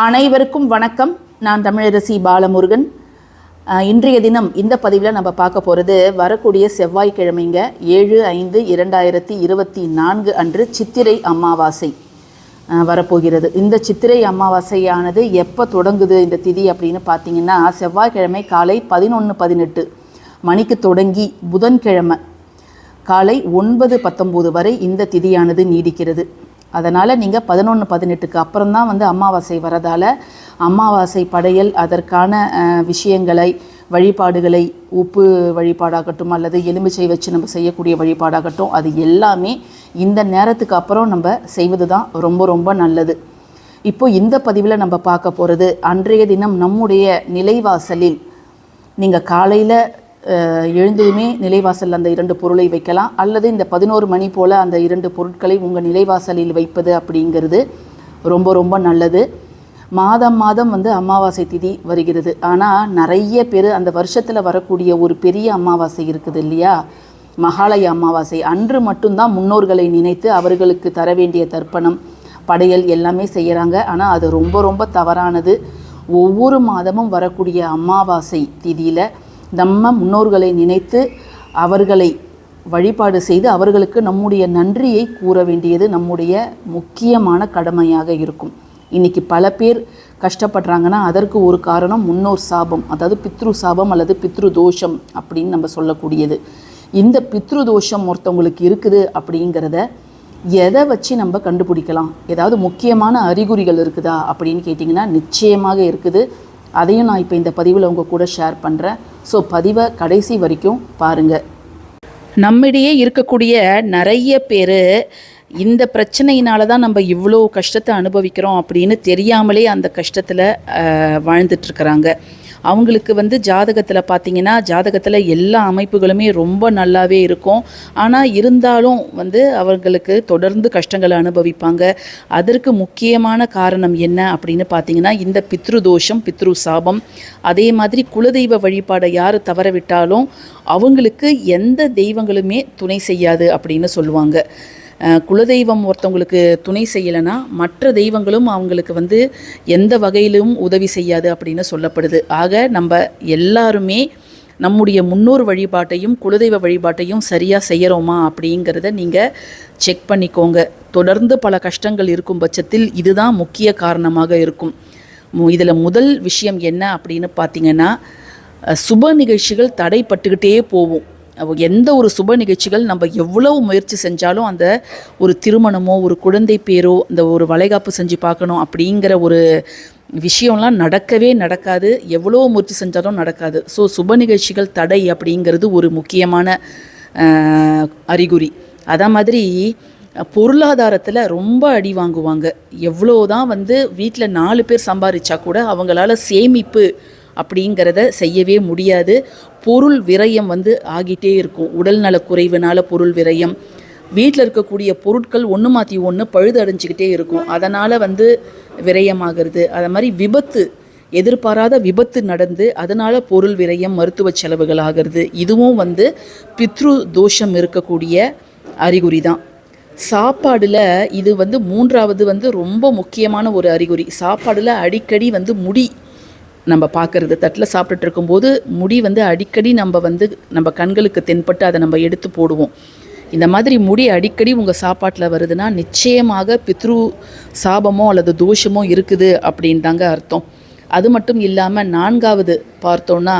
அனைவருக்கும் வணக்கம். நான் தமிழரசி பாலமுருகன். இன்றைய தினம் இந்த பதிவில் நம்ம பார்க்க போகிறது வரக்கூடிய செவ்வாய்க்கிழமைங்க ஏழு ஐந்து இரண்டாயிரத்தி இருபத்தி நான்கு அன்று சித்திரை அமாவாசை வரப்போகிறது. இந்த சித்திரை அமாவாசையானது எப்போ தொடங்குது இந்த திதி அப்படின்னு பார்த்தீங்கன்னா செவ்வாய்க்கிழமை காலை பதினொன்று பதினெட்டு மணிக்கு தொடங்கி புதன்கிழமை காலை ஒன்பது பத்தொம்போது வரை இந்த திதியானது நீடிக்கிறது. அதனால் நீங்கள் பதினொன்று பதினெட்டுக்கு அப்புறம் தான் வந்து அமாவாசை வரதால் அமாவாசை படையல் அதற்கான விஷயங்களை வழிபாடுகளை உப்பு வழிபாடாகட்டும் அல்லது எலுமிச்சை வச்சு நம்ம செய்யக்கூடிய வழிபாடாகட்டும் அது எல்லாமே இந்த நேரத்துக்கு அப்புறம் நம்ம செய்வது தான் ரொம்ப ரொம்ப நல்லது. இப்போ இந்த பதிவில் நம்ம பார்க்க போகிறது அன்றைய தினம் நம்முடைய நிலைவாசலில் நீங்கள் காலையில் எழுந்ததுமே நிலைவாசல் அந்த இரண்டு பொருளை வைக்கலாம். அல்லது இந்த பதினோரு மணி போல் அந்த இரண்டு பொருட்களை உங்கள் நிலைவாசலில் வைப்பது அப்படிங்கிறது ரொம்ப ரொம்ப நல்லது. மாதம் மாதம் வந்து அமாவாசை திதி வருகிறது. ஆனால் நிறைய பேர் அந்த வருஷத்தில் வரக்கூடிய ஒரு பெரிய அமாவாசை இருக்குது இல்லையா? மகாலய அமாவாசை. அன்று மட்டும்தான் முன்னோர்களை நினைத்து அவர்களுக்கு தர வேண்டிய தர்ப்பணம் படையல் எல்லாமே செய்கிறாங்க ஆனால் அது ரொம்ப ரொம்ப தவறானது. ஒவ்வொரு மாதமும் வரக்கூடிய அமாவாசை திதியில் நம்ம முன்னோர்களை நினைத்து அவர்களை வழிபாடு செய்து அவர்களுக்கு நம்முடைய நன்றியை கூற வேண்டியது நம்முடைய முக்கியமான கடமையாக இருக்கும். இன்னைக்கு பல பேர் கஷ்டப்படுறாங்கன்னா அதற்கு ஒரு காரணம் முன்னோர் சாபம் அதாவது பித்ரு சாபம் அல்லது பித்ரு தோஷம் அப்படின்னு நம்ம சொல்லக்கூடியது. இந்த பித்ரு தோஷம் ஒருத்தவங்களுக்கு இருக்குது அப்படிங்கிறத எதை வச்சு நம்ம கண்டுபிடிக்கலாம்? ஏதாவது முக்கியமான அறிகுறிகள் இருக்குதா அப்படின்னு கேட்டிங்கன்னா நிச்சயமாக இருக்குது. அதையும் நான் இப்போ இந்த பதிவில் உங்கள் கூட ஷேர் பண்ணுறேன் ஸோ பதிவை கடைசி வரைக்கும் பாருங்கள் நம்மிடையே இருக்கக்கூடிய நிறைய பேர் இந்த பிரச்சனையினால தான் நம்ம இவ்வளோ கஷ்டத்தை அனுபவிக்கிறோம் அப்படின்னு தெரியாமலே அந்த கஷ்டத்தில் வாழ்ந்துட்டுருக்குறாங்க அவங்களுக்கு வந்து ஜாதகத்தில் பார்த்தீங்கன்னா ஜாதகத்தில் எல்லா அமைப்புகளுமே ரொம்ப நல்லாவே இருக்கும். ஆனால் இருந்தாலும் வந்து அவர்களுக்கு தொடர்ந்து கஷ்டங்களை அனுபவிப்பாங்க. அதற்கு முக்கியமான காரணம் என்ன அப்படின்னு பார்த்தீங்கன்னா இந்த பித்ரு தோஷம் பித்ரு சாபம் அதே மாதிரி குலதெய்வ வழிபாடை யார் தவற விட்டாலும் அவங்களுக்கு எந்த தெய்வங்களுமே துணை செய்யாது அப்படின்னு சொல்லுவாங்க. குலதெய்வம் ஒருத்தவங்களுக்கு துணை செய்யலைன்னா மற்ற தெய்வங்களும் அவங்களுக்கு வந்து எந்த வகையிலும் உதவி செய்யாது அப்படின்னு சொல்லப்படுது. ஆக நம்ம எல்லாருமே நம்முடைய முன்னோர் வழிபாட்டையும் குலதெய்வ வழிபாட்டையும் சரியாக செய்கிறோமா அப்படிங்கிறத நீங்கள் செக் பண்ணிக்கோங்க. தொடர்ந்து பல கஷ்டங்கள் இருக்கும் பட்சத்தில் இதுதான் முக்கிய காரணமாக இருக்கும். இதில் முதல் விஷயம் என்ன அப்படின்னு பார்த்தீங்கன்னா சுப நிகழ்ச்சிகள் தடைப்பட்டுக்கிட்டே போகும். எந்த ஒரு சுப நிகழ்ச்சிகள் நம்ம எவ்வளவு முயற்சி செஞ்சாலும் அந்த ஒரு திருமணமோ ஒரு குழந்தை பேரோ இந்த ஒரு வளைகாப்பு செஞ்சு பார்க்கணும் அப்படிங்கிற ஒரு விஷயம்லாம் நடக்கவே நடக்காது. எவ்வளோ முயற்சி செஞ்சாலும் நடக்காது. ஸோ சுப நிகழ்ச்சிகள் தடை அப்படிங்கிறது ஒரு முக்கியமான அறிகுறி. அதே மாதிரி பொருளாதாரத்தில் ரொம்ப அடி வாங்குவாங்க. எவ்வளோ தான் வந்து வீட்டில் நாலு பேர் சம்பாதிச்சா கூட அவங்களால சேமிப்பு அப்படிங்கிறத செய்யவே முடியாது. பொருள் விரயம் வந்து ஆகிட்டே இருக்கும். உடல்நல குறைவினால் பொருள் விரயம். வீட்டில் இருக்கக்கூடிய பொருட்கள் ஒன்று மாற்றி ஒன்று பழுது அடைஞ்சிக்கிட்டே இருக்கும். அதனால் வந்து விரயமாகிறது. அது மாதிரி விபத்து எதிர்பாராத விபத்து நடந்து அதனால் பொருள் விரயம் மருத்துவ செலவுகள் ஆகிறது. இதுவும் வந்து பித்ரு தோஷம் இருக்கக்கூடிய அறிகுறி தான். சாப்பாடில் இது வந்து மூன்றாவது வந்து ரொம்ப முக்கியமான ஒரு அறிகுறி. சாப்பாடில் அடிக்கடி வந்து முடி நம்ம பார்க்குறது தட்டில் சாப்பிட்டுட்டு இருக்கும்போது முடி வந்து அடிக்கடி நம்ம வந்து நம்ம கண்களுக்கு தென்பட்டு அதை நம்ம எடுத்து போடுவோம். இந்த மாதிரி முடி அடிக்கடி உங்கள் சாப்பாட்டில் வருதுன்னா நிச்சயமாக பித்ரு சாபமோ அல்லது தோஷமோ இருக்குது அப்படின்னு தாங்க அர்த்தம். அது மட்டும் இல்லாமல் நான்காவது பார்த்தோன்னா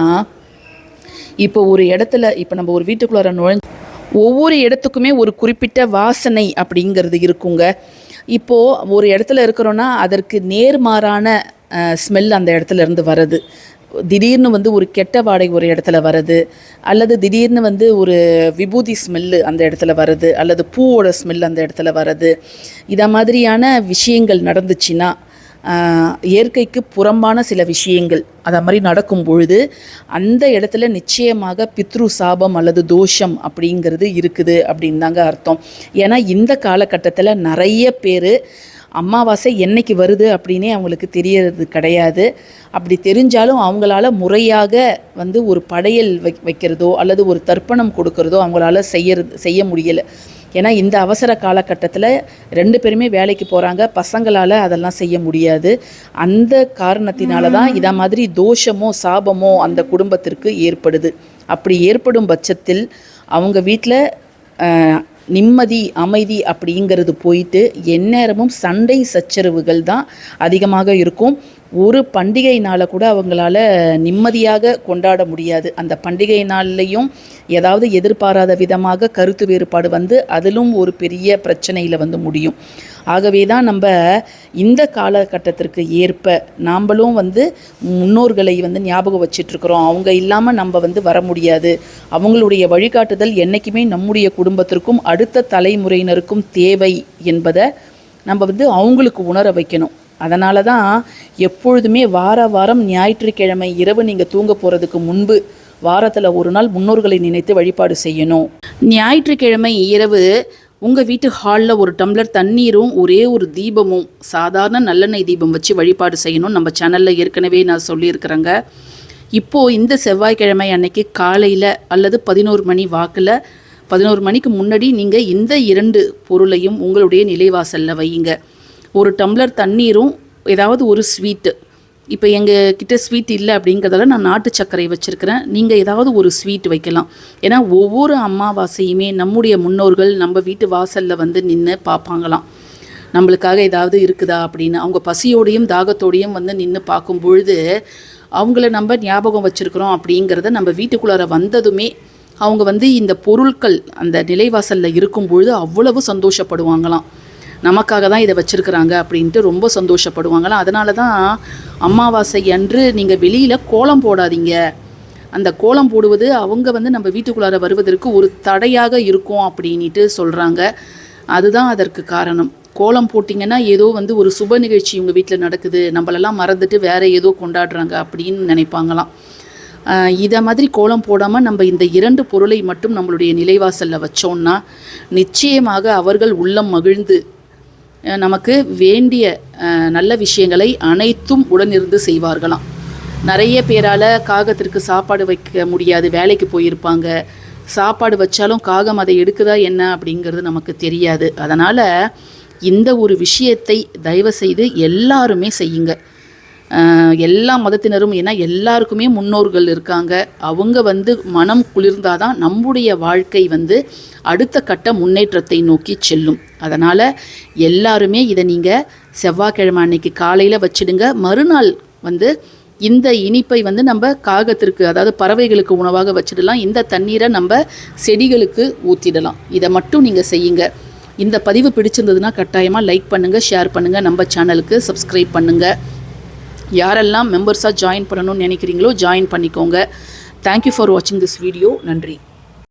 இப்போ ஒரு இடத்துல இப்போ நம்ம ஒரு வீட்டுக்குள்ளார நுழைஞ்சு ஒவ்வொரு இடத்துக்குமே ஒரு குறிப்பிட்ட வாசனை அப்படிங்கிறது இருக்குங்க. இப்போது ஒரு இடத்துல இருக்கிறோன்னா அதற்கு நேர்மாறான ஸ்மெல் அந்த இடத்துல இருந்து வருது திடீர்னு வந்து ஒரு கெட்ட வாடை ஒரு இடத்துல வருது அல்லது திடீர்னு வந்து ஒரு விபூதி ஸ்மெல்லு அந்த இடத்துல வருது அல்லது பூவோட ஸ்மெல் அந்த இடத்துல வருது இதை மாதிரியான விஷயங்கள் நடந்துச்சுன்னா இயற்கைக்கு புறம்பான சில விஷயங்கள் அதை மாதிரி நடக்கும் பொழுது அந்த இடத்துல நிச்சயமாக பித்ரு சாபம் அல்லது தோஷம் அப்படிங்கிறது இருக்குது அப்படின்னு தாங்க அர்த்தம். ஏன்னா இந்த காலகட்டத்தில் நிறைய பேர் அமாவாசை என்னைக்கு வருது அப்படின்னே அவங்களுக்கு தெரியறது கிடையாது. அப்படி தெரிஞ்சாலும் அவங்களால முறையாக வந்து ஒரு படையல் வை வைக்கிறதோ அல்லது ஒரு தர்ப்பணம் கொடுக்கறதோ அவங்களால செய்யறது செய்ய முடியலை. ஏன்னா இந்த அவசர காலகட்டத்தில் ரெண்டு பேருமே வேலைக்கு போகிறாங்க பசங்களால் அதெல்லாம் செய்ய முடியாது. அந்த காரணத்தினால தான் இதை மாதிரி தோஷமோ சாபமோ அந்த குடும்பத்திற்கு ஏற்படுது. அப்படி ஏற்படும் பட்சத்தில் அவங்க வீட்டில் நிம்மதி அமைதி அப்படிங்கிறது போயிட்டு எந்நேரமும் சண்டை சச்சரவுகள் தான் அதிகமாக இருக்கும். ஒரு பண்டிகை நாளை கூட அவங்களால நிம்மதியாக கொண்டாட முடியாது. அந்த பண்டிகை நாள்லேயும் ஏதாவது எதிர்பாராத விதமாக கருத்து வேறுபாடு வந்து அதிலும் ஒரு பெரிய பிரச்சனையில் வந்து முடியும். ஆகவே தான் நம்ம இந்த காலகட்டத்திற்கு ஏற்ப நாம்களும் வந்து முன்னோர்களை வந்து ஞாபகம் வச்சிட்ருக்குறோம். அவங்க இல்லாமல் நம்ம வந்து வர முடியாது. அவங்களுடைய வழிகாட்டுதல் என்றைக்குமே நம்முடைய குடும்பத்திற்கும் அடுத்த தலைமுறையினருக்கும் தேவை என்பதை நம்ம வந்து அவங்களுக்கு உணர வைக்கணும். அதனால தான் எப்பொழுதுமே வார வாரம் ஞாயிற்றுக்கிழமை இரவு நீங்கள் தூங்க போகிறதுக்கு முன்பு வாரத்தில் ஒரு நாள் முன்னோர்களை நினைத்து வழிபாடு செய்யணும். ஞாயிற்றுக்கிழமை இரவு உங்கள் வீட்டு ஹாலில் ஒரு டம்ளர் தண்ணீரும் ஒரே ஒரு தீபமும் சாதாரண நல்லெண்ணெய் தீபம் வச்சு வழிபாடு செய்யணும் நம்ம சேனலில் ஏற்கனவே நான் சொல்லியிருக்கிறேங்க. இப்போது இந்த செவ்வாய்க்கிழமை அன்னைக்கு காலையில் அல்லது பதினோரு மணி வாக்கில் பதினோரு மணிக்கு முன்னாடி நீங்கள் இந்த இரண்டு பொருளையும் உங்களுடைய நிலைவாசலில் வையுங்க. ஒரு டம்ளர் தண்ணீரும் ஏதாவது ஒரு ஸ்வீட்டு இப்போ எங்கள் கிட்டே ஸ்வீட் இல்லை அப்படிங்கிறதால நான் நாட்டு சர்க்கரை வச்சுருக்கிறேன். நீங்கள் ஏதாவது ஒரு ஸ்வீட் வைக்கலாம். ஏன்னா ஒவ்வொரு அம்மாவாசையுமே நம்முடைய முன்னோர்கள் நம்ம வீட்டு வாசலில் வந்து நின்று பார்ப்பாங்களாம். நம்மளுக்காக ஏதாவது இருக்குதா அப்படின்னு. அவங்க பசியோடையும் தாகத்தோடையும் வந்து நின்று பார்க்கும் பொழுது அவங்கள நம்ம ஞாபகம் வச்சுருக்குறோம் அப்படிங்கிறத நம்ம வீட்டுக்குள்ளார வந்ததுமே அவங்க வந்து இந்த பொருட்கள் அந்த நிலைவாசலில் இருக்கும் பொழுது அவ்வளவு சந்தோஷப்படுவாங்களாம். நமக்காக தான் இதை வச்சுருக்குறாங்க அப்படின்ட்டு ரொம்ப சந்தோஷப்படுவாங்களாம். அதனால தான் அமாவாசை அன்று நீங்கள் வெளியில் கோலம் போடாதீங்க. அந்த கோலம் போடுவது அவங்க வந்து நம்ம வீட்டுக்குள்ளார வருவதற்கு ஒரு தடையாக இருக்கும் அப்படின்ட்டு சொல்கிறாங்க அதுதான் அதற்கு காரணம். கோலம் போட்டிங்கன்னா ஏதோ வந்து ஒரு சுப நிகழ்ச்சி உங்கள் வீட்டில் நடக்குது. நம்மளெல்லாம் மறந்துட்டு வேறு ஏதோ கொண்டாடுறாங்க அப்படின்னு நினைப்பாங்களாம். இதை மாதிரி கோலம் போடாமல் நம்ம இந்த இரண்டு பொருளை மட்டும் நம்மளுடைய நிலைவாசலில் வச்சோம்னா நிச்சயமாக அவர்கள் உள்ளம் மகிழ்ந்து நமக்கு வேண்டிய நல்ல விஷயங்களை அனைத்தும் உடனிருந்து செய்வார்களாம். நிறைய பேரால் காகத்திற்கு சாப்பாடு வைக்க முடியாது வேலைக்கு போயிருப்பாங்க. சாப்பாடு வச்சாலும் காகம் அதை எடுக்குதா என்ன அப்படிங்கிறது நமக்கு தெரியாது. அதனால் இந்த ஒரு விஷயத்தை தயவு செய்து எல்லாருமே செய்யுங்க. எல்லா மதத்தினரும் ஏன்னா எல்லாருக்குமே முன்னோர்கள் இருக்காங்க. அவங்க வந்து மனம் குளிர்ந்தாதான் நம்முடைய வாழ்க்கை வந்து அடுத்த கட்ட முன்னேற்றத்தை நோக்கி செல்லும். அதனால் எல்லாருமே இதை நீங்கள் செவ்வாய்க்கிழமை அன்னைக்கு காலையில் வச்சிடுங்க. மறுநாள் வந்து இந்த இனிப்பை வந்து நம்ம காகத்திற்கு அதாவது பறவைகளுக்கு உணவாக வச்சிடலாம். இந்த தண்ணீரை நம்ம செடிகளுக்கு ஊற்றிடலாம் இதை மட்டும் நீங்கள் செய்யுங்க. இந்த பதிவு பிடிச்சிருந்ததுன்னா கட்டாயமாக லைக் பண்ணுங்கள் ஷேர் பண்ணுங்கள் நம்ம சேனலுக்கு சப்ஸ்கிரைப் பண்ணுங்கள் யாரெல்லாம் மெம்பர்ஸாக ஜாயின் பண்ணணும்னு நினைக்கிறீங்களோ ஜாயின் பண்ணிக்கோங்க. தேங்க்யூ ஃபார் வாட்சிங் திஸ் வீடியோ நன்றி.